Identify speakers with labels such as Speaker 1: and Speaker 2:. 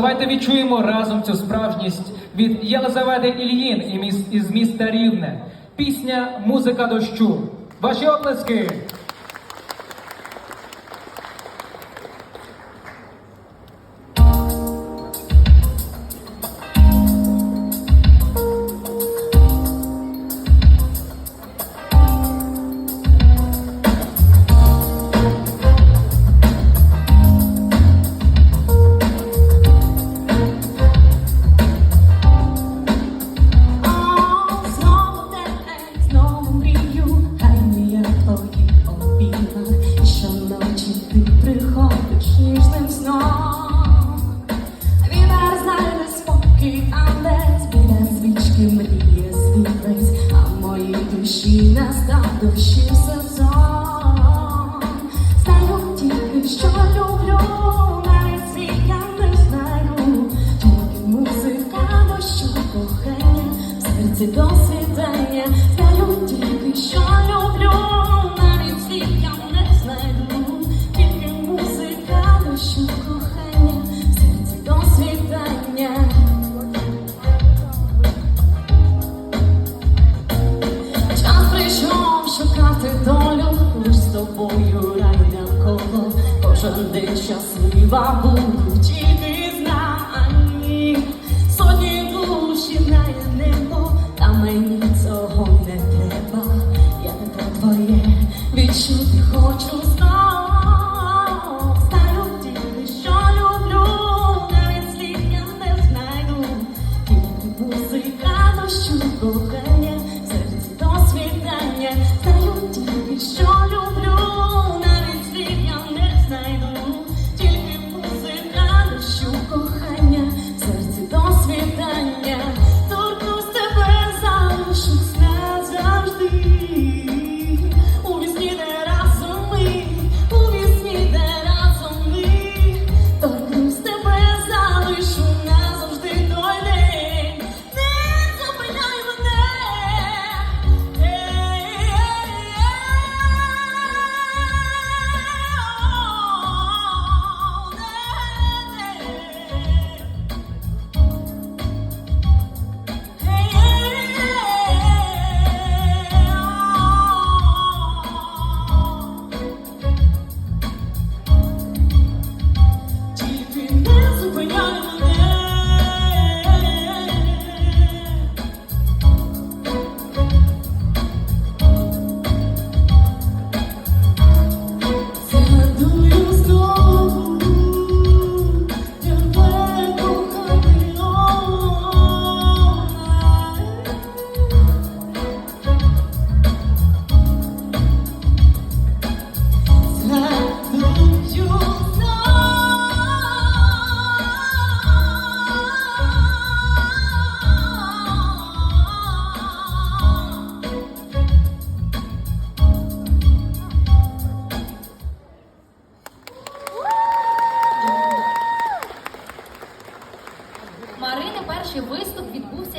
Speaker 1: Давайте відчуємо разом цю справжність від Єлизавети Ільїн із міста Рівне. Пісня Музика дощу. Ваші оплески!
Speaker 2: Щоночі ти приходиш ніжним сном. Вітер знайде спокій, але біля свічки мріє світлець, а в душі настав дощі сезон. Знаю що люблю, навіть світ я не знаю, тільки музика дощу кохання, в серці до світання. Знаю тільки, кожен щаслива буду тільки знані, сотні душі на небо, та мені цього не треба, я тебе твоє відчути хочу знов. Знаю тільки, що люблю, навіть слів я не знайду, тільки музика дощу. Перший виступ відбувся.